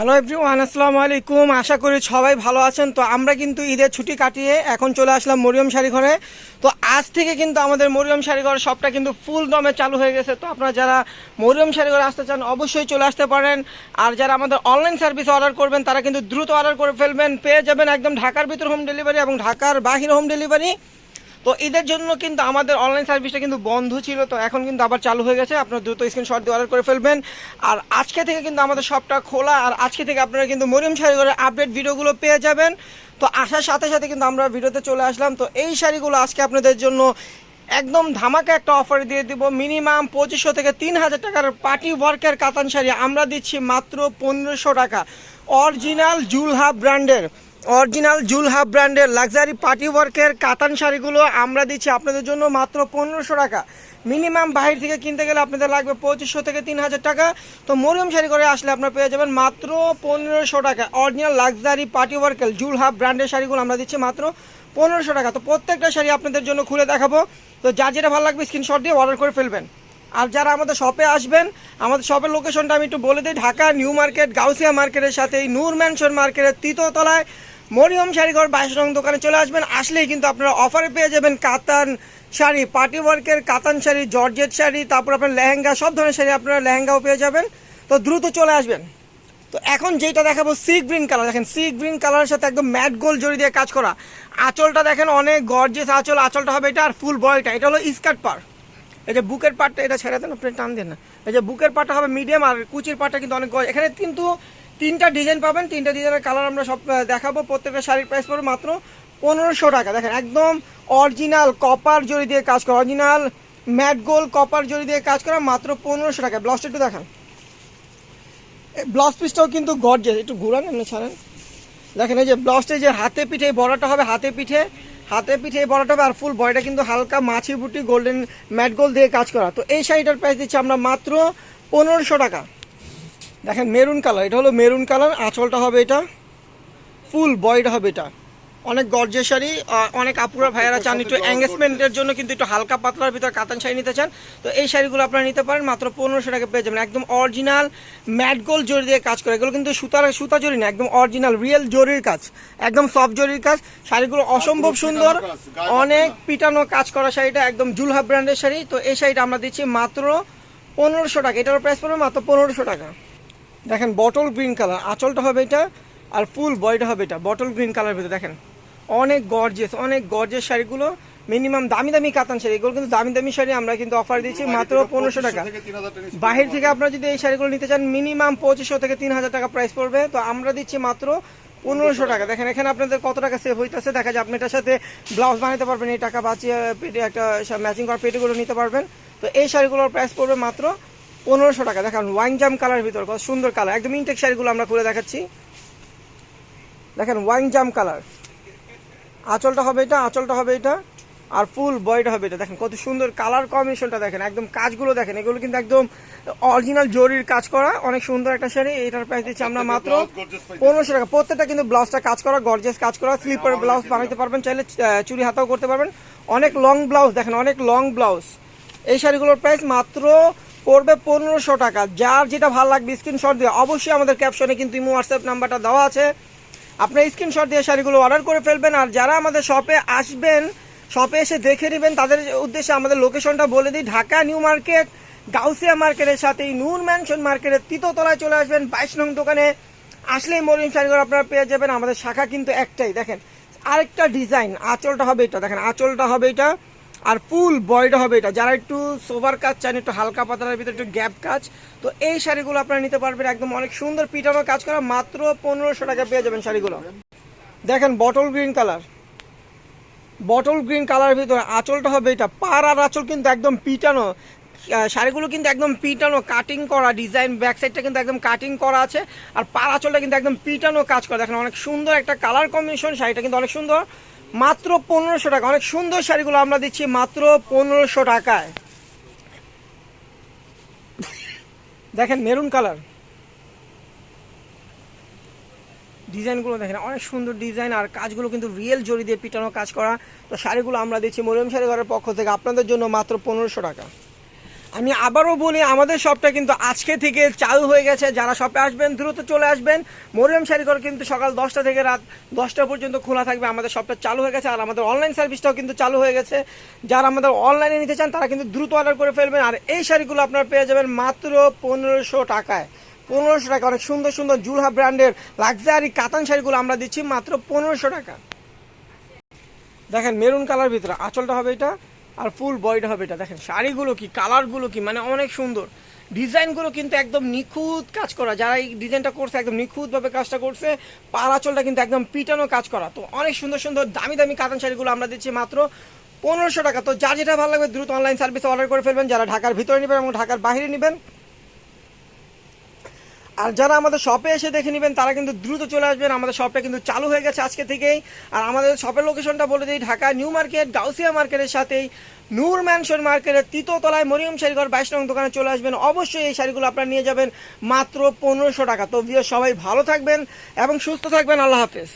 Hello everyone আসসালামু আলাইকুম। আশা করি সবাই ভালো আছেন। তো আমরা কিন্তু ঈদের ছুটি কাটিয়ে এখন চলে আসলাম মরিয়ম শাড়িঘরে তো আজ থেকে কিন্তু আমাদের মরিয়ম শাড়িঘর সবটা কিন্তু ফুল দমে চালু হয়ে গেছে। তো আপনারা যারা মরিয়ম শাড়ি ঘরে আসতে চান, অবশ্যই চলে আসতে পারেন। আর যারা আমাদের অনলাইন সার্ভিস অর্ডার করবেন, তারা কিন্তু দ্রুত অর্ডার করে ফেলবেন। পেয়ে যাবেন একদম ঢাকার ভিতর হোম ডেলিভারি এবং ঢাকার বাহির হোম ডেলিভারি তো এদের জন্য কিন্তু আমাদের অনলাইন সার্ভিসটা কিন্তু বন্ধ ছিল, তো এখন কিন্তু আবার চালু হয়ে গেছে। আপনারা দ্রুত স্ক্রিনশট দিয়ে অর্ডার করে ফেলবেন। আর আজকে থেকে কিন্তু আমাদের সবটা খোলা, আর আজকে থেকে আপনারা কিন্তু মরিয়ম শাড়িঘরের আপডেট ভিডিওগুলো পেয়ে যাবেন। তো আসার সাথে সাথে কিন্তু আমরা ভিডিওতে চলে আসলাম। তো এই শাড়িগুলো আজকে আপনাদের জন্য একদম ধামাকা একটা অফার দিয়ে দিব। মিনিমাম পঁচিশশো থেকে তিন হাজার টাকার পার্টি ওয়ার্কের কাতান শাড়ি আমরা দিচ্ছি মাত্র পনেরোশো টাকা। অরিজিনাল জুলহা ব্র্যান্ডের অরিজিনাল জুলহা ব্র্যান্ডের লাক্সারি পার্টি ওয়ার্কের কাতান শাড়িগুলো আমরা দিচ্ছি আপনাদের জন্য মাত্র পনেরোশো টাকা। মিনিমাম বাহির থেকে কিনতে গেলে আপনাদের লাগবে পঁচিশশো থেকে তিন হাজার টাকা। তো মরিয়ম শাড়ি করে আসলে আপনারা পেয়ে যাবেন মাত্র পনেরোশো টাকা। অরিজিনাল লাক্সারি পার্টি ওয়ার্কের জুলহা ব্র্যান্ডের শাড়িগুলো আমরা দিচ্ছি মাত্র পনেরোশো টাকা। তো প্রত্যেকটা শাড়ি আপনাদের জন্য খুলে দেখাবো। তো যা যেটা ভালো লাগবে স্ক্রিনশট দিয়ে অর্ডার করে ফেলবেন। আর যারা আমাদের শপে আসবেন, আমাদের শপের লোকেশনটা আমি একটু বলে দিই, ঢাকা, নিউ মার্কেট, গাউসিয়া মার্কেটের সাথে এই নূর ম্যানশন মার্কেটের তৃতীয়তলায় মরিয়ম শাড়িঘর বাইশ রং দোকানে চলে আসবেন। আসলেই কিন্তু আপনারা অফারে পেয়ে যাবেন কাতান শাড়ি পার্টি ওয়ার্কের কাতান শাড়ি, জর্জেট শাড়ি, তারপর আপনার লেহেঙ্গা, সব ধরনের শাড়ি আপনারা লেহেঙ্গাও পেয়ে যাবেন। তো দ্রুত চলে আসবেন। তো এখন যেটা দেখাবো সি গ্রিন কালার দেখেন সি গ্রিন কালারের সাথে একদম ম্যাট গোল জড়ি দিয়ে কাজ করা। আঁচলটা দেখেন, অনেক গর্জেস আঁচল। আঁচলটা হবে এটা আর ফুল বয়টা এটা হলো স্কার্ট পার। এই যে বুকের পার্টটা এটা ছেড়ে দেন, আপনি টান দেন না। এই যে বুকের পার্টটা হবে মিডিয়াম আর কুচির পার্টটা কিন্তু অনেক এখানে কিন্তু তিনটা ডিজাইন পাবেন, তিনটা ডিজাইনের কালার আমরা সব দেখাবো। প্রত্যেকটা শাড়ির প্রাইস পড়বে মাত্র পনেরোশো টাকা। দেখেন, একদম অরিজিনাল কপার জড়ি দিয়ে কাজ করা অরিজিনাল ম্যাট গোল কপার জড়ি দিয়ে কাজ করা মাত্র পনেরোশো টাকা। ব্লাউজটা একটু দেখান। ব্লাউজ পিসটাও কিন্তু গর্জেস একটু ঘুরান এমনি ছাড়েন। দেখেন, এই যে ব্লাউজটা যে হাতে পিঠে বড়াটা হবে হাতে পিঠে। হাতে পিঠে বড়াটা হবে আর ফুল বয়টা কিন্তু হালকা মাছি বুটি গোল্ডেন ম্যাট গোল দিয়ে কাজ করা। তো এই শাড়িটার প্রাইস দিচ্ছি আমরা মাত্র পনেরোশো টাকা। দেখেন মেরুন কালার এটা হলো মেরুন কালার আঁচলটা হবে এটা ফুল বয়টা হবে এটা। অনেক গর্জের শাড়ি অনেক আপুরা, ভাইয়ারা চান একটু এঙ্গেজমেন্টের জন্য কিন্তু একটু হালকা পাতলার ভিতর কাতান শাড়ি নিতে চান। তো এই শাড়িগুলো আপনারা নিতে পারেন, মাত্র পনেরোশো টাকা পেয়ে যাবেন। একদম অরিজিনাল ম্যাট গোল জরি দিয়ে কাজ করে। এগুলো কিন্তু সুতার, সুতা জরি না, একদম অরিজিনাল রিয়েল জরির কাজ। একদম সফট জরির কাজ। শাড়িগুলো অসম্ভব সুন্দর। অনেক পিটানো কাজ করা শাড়িটা, একদম জুলহা ব্র্যান্ডের শাড়ি। তো এই শাড়িটা আমরা দিচ্ছি মাত্র পনেরোশো টাকা। এটার প্রাইস পড়বে মাত্র পনেরোশো টাকা। দেখেন বটল গ্রিন কালার আঁচলটা হবে এটা আর ফুল বয়টা হবে এটা। বটল গ্রিন কালার ভিতরে দেখেন। অনেক গর্জেস অনেক গর্জেস শাড়িগুলো মিনিমাম দামি দামি কাতান শাড়ি এগুলো কিন্তু দামি দামি শাড়ি আমরা কিন্তু অফার দিচ্ছি মাত্র পনেরোশো টাকা। বাহির থেকে আপনারা যদি এই শাড়িগুলো নিতে চান মিনিমাম পঁচিশশো থেকে তিন হাজার টাকা প্রাইস পড়বে। তো আমরা দিচ্ছি মাত্র পনেরোশো টাকা। দেখেন এখানে আপনাদের কত টাকা সেভ হইতেছে? দেখা যায় আপনি এটার সাথে ব্লাউজ বানাতে পারবেন এই টাকা বাঁচিয়ে পেটে একটা ম্যাচিং করা পেটেগুলো নিতে পারবেন। তো এই শাড়িগুলোর প্রাইস পড়বে মাত্র পনেরোশো টাকা। দেখেন ওয়াইন জাম কালার ভিতর কত সুন্দর কালার একদম ইনটেক শাড়িগুলো আমরা খুলে দেখাচ্ছি। দেখেন ওয়াইন জাম কালার আঁচলটা হবে এটা আঁচলটা হবে এটা আর ফুল বয়টা হবে এটা। দেখেন কত সুন্দর কালার কম্বিনেশনটা দেখেন একদম কাজগুলো দেখেন এগুলো কিন্তু একদম অরিজিনাল জরির কাজ করা অনেক সুন্দর একটা শাড়ি এটার প্রাইস দিচ্ছি আমরা মাত্র পনেরোশো টাকা। প্রত্যেকটা কিন্তু ব্লাউজটা কাজ করা গর্জেস কাজ করা স্লিপার ব্লাউজ বানাইতে পারবেন চাইলে চুরি হাতাও করতে পারবেন। অনেক লং ব্লাউজ দেখেন অনেক লং ব্লাউজ এই শাড়িগুলোর প্রাইস মাত্র পড়বে পনেরোশো টাকা। যার যেটা ভালো লাগবে স্ক্রিনশট দিয়ে অবশ্যই আমাদের ক্যাপশনে কিন্তু ইমো হোয়াটসঅ্যাপ নাম্বারটা দেওয়া আছে। আপনার স্ক্রিনশট দিয়ে শাড়িগুলো অর্ডার করে ফেলবেন আর যারা আমাদের শপে আসবেন শপে এসে দেখে নেবেন, তাদের উদ্দেশ্যে আমাদের লোকেশনটা বলে দিই, ঢাকা নিউ মার্কেট গাউসিয়া মার্কেটের সাথে নূর ম্যানশন মার্কেটের তৃতীয়তলায় চলে আসবেন, বাইশ নং দোকানে। আসলেই মরিন শাড়িগুলো আপনারা পেয়ে যাবেন, আমাদের শাখা কিন্তু একটাই, দেখেন। আরেকটা ডিজাইন আঁচলটা হবে এটা, দেখেন, আঁচলটা হবে এটা। আর ফুল বয়টা হবে এটা। যারা একটু সোভার কাজ চান, একটু হালকা পাতলার ভিতরে একটু গ্যাপ কাজ, তো এই শাড়িগুলো আপনারা নিতে পারবেন একদম অনেক সুন্দর পিটানো কাজ করা, মাত্র পনেরোশো টাকা পেয়ে যাবেন শাড়িগুলো। দেখেন bottle green colour bottle green colour ভিতরে আঁচলটা হবে এটা। পার আর আঁচল কিন্তু একদম পিটানো। শাড়িগুলো কিন্তু একদম পিটানো কাটিং করা ডিজাইন ব্যাক সাইডটা কিন্তু একদম কাটিং করা আছে। আর পার আঁচলটা কিন্তু একদম পিটানো কাজ করা। দেখেন, অনেক সুন্দর একটা কালার কম্বিনেশন শাড়িটা কিন্তু অনেক সুন্দর। মাত্র পনেরোশো টাকা। অনেক সুন্দর শাড়িগুলো আমরা দিচ্ছি মাত্র পনেরোশো টাকায়। দেখেন মেরুন কালার। ডিজাইনগুলো দেখেন, অনেক সুন্দর ডিজাইন আর কাজগুলো কিন্তু রিয়েল জড়ি দিয়ে পিটানো কাজ করা। তো শাড়িগুলো আমরা দিচ্ছি মরিয়ম শাড়ি ঘরের পক্ষ থেকে আপনাদের জন্য মাত্র পনেরোশো টাকা। আমি আবারও বলি, আমাদের শপটা কিন্তু আজকে থেকে চালু হয়ে গেছে। যারা শপে আসবেন, দ্রুত চলে আসবেন। মরিয়ম শাড়িঘর কিন্তু সকাল দশটা থেকে রাত দশটা পর্যন্ত খোলা থাকবে। আমাদের শপটা চালু হয়ে গেছে আর আমাদের অনলাইন সার্ভিসটাও কিন্তু চালু হয়ে গেছে। যারা আমাদের অনলাইনে নিতে চান, তারা কিন্তু দ্রুত অর্ডার করে ফেলবেন। আর এই শাড়িগুলো আপনারা পেয়ে যাবেন মাত্র পনেরোশো টাকায়। পনেরোশো টাকা অনেক সুন্দর সুন্দর জুলহা ব্র্যান্ডের লাক্সারি কাতান শাড়িগুলো আমরা দিচ্ছি মাত্র পনেরোশো টাকা। দেখেন মেরুন কালার ভিতরে। আঁচলটা হবে এটা। আর ফুল বডিটা হবে এটা, দেখেন, শাড়িগুলো কি কালারগুলো কি মানে অনেক সুন্দর। ডিজাইনগুলো কিন্তু একদম নিখুঁত কাজ করা, যারা এই ডিজাইনটা করছে, একদম নিখুঁতভাবে কাজটা করছে, পাড়াচলটা কিন্তু একদম পিটানো কাজ করা। তো অনেক সুন্দর সুন্দর দামি দামি কাতান শাড়িগুলো আমরা দিচ্ছি মাত্র পনেরোশো টাকা। তো যার যেটা ভালো লাগবে, দ্রুত অনলাইন সার্ভিসে অর্ডার করে ফেলবেন। যারা ঢাকার ভিতরে নেবেন এবং ঢাকার বাইরে নেবেন আর যারা আমাদের শপে এসে দেখে নেবেন, তারা কিন্তু দ্রুত চলে আসবেন। আমাদের শপটা কিন্তু চালু হয়ে গেছে আজকে থেকেই। আর আমাদের শপের লোকেশনটা বলে দিই, ঢাকা নিউ মার্কেট, গাউসিয়া মার্কেটের সাথেই। নূর ম্যানশন মার্কেটের তৃতীয়তলায় মরিয়ম শাড়িঘর বাইশ নং দোকানে চলে আসবেন। অবশ্যই এই শাড়িগুলো আপনারা নিয়ে যাবেন মাত্র পনেরোশো টাকা। তো সবাই ভালো থাকবেন এবং সুস্থ থাকবেন। আল্লাহ হাফেজ।